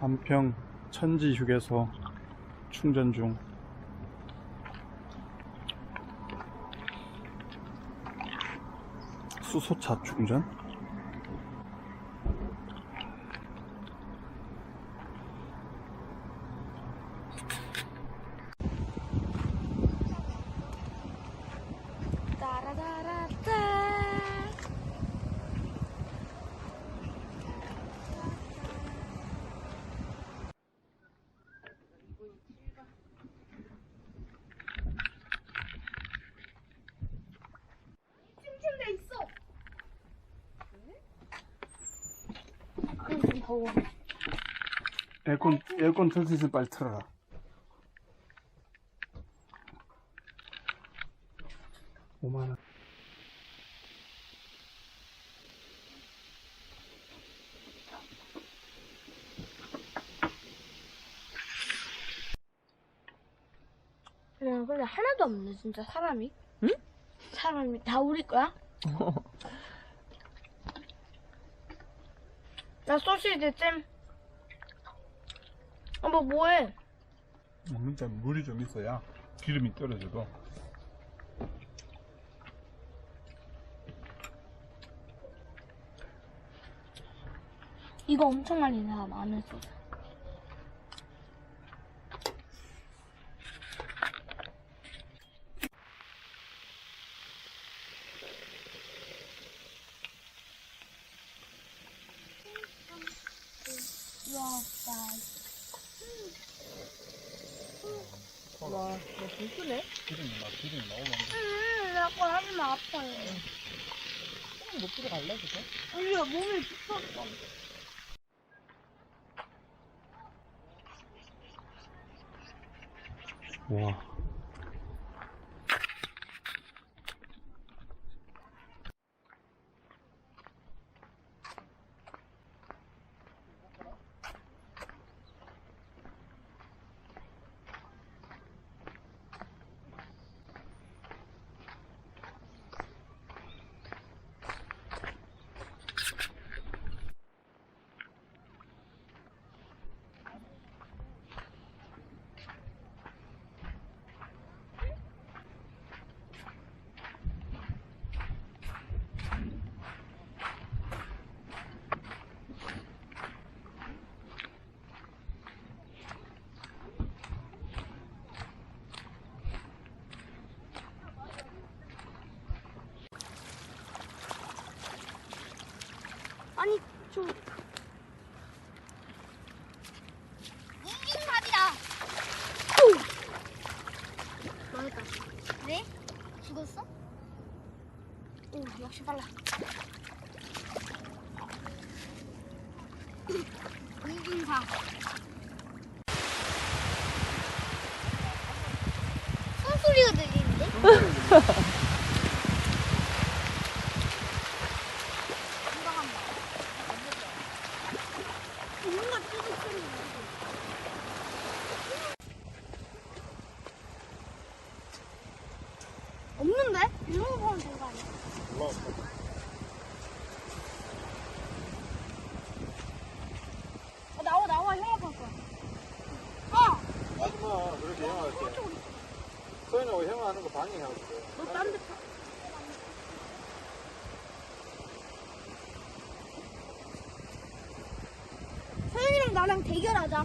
한평 천지 휴게소 충전 중. 수소차 충전? 따라다라따. 침침돼 있어. 좀 더워. 에어컨, 에어컨 틀수 있으면 빨리 틀어라. 오만 원. 야, 근데 하나도 없네, 진짜 사람이. 응? 사람이 다 우리 거야? 나 소시지 잼. 어, 뭐, 뭐해? 먹는 데 물이 좀 있어야 기름이 떨어져도. 이거 엄청 많이 나, 마늘 소스. 와, 너 불크네? 기름이 막 기름이 너무 많아. 음, 자꾸 하지마, 아파요. 조금 높이로 갈래, 그죠? 아니야, 몸이 붓었어. 와. 아니, 저. 인증삽이다. 망했다. 왜? 죽었어? 오, 역시 빨라. 인증삽. 손소리가 들리는데? 뭔가 뚜둑 소리 나. 없는데? 이런 거 보면 되는 거 아니야? 어, 나와, 나와, 형아 볼 거야. 어! 하지마, 그렇게 형할게. 소연이하고 형 하는 거 방해하고 있어. 너딴 데 타. 서윤이랑 나랑 대결하자.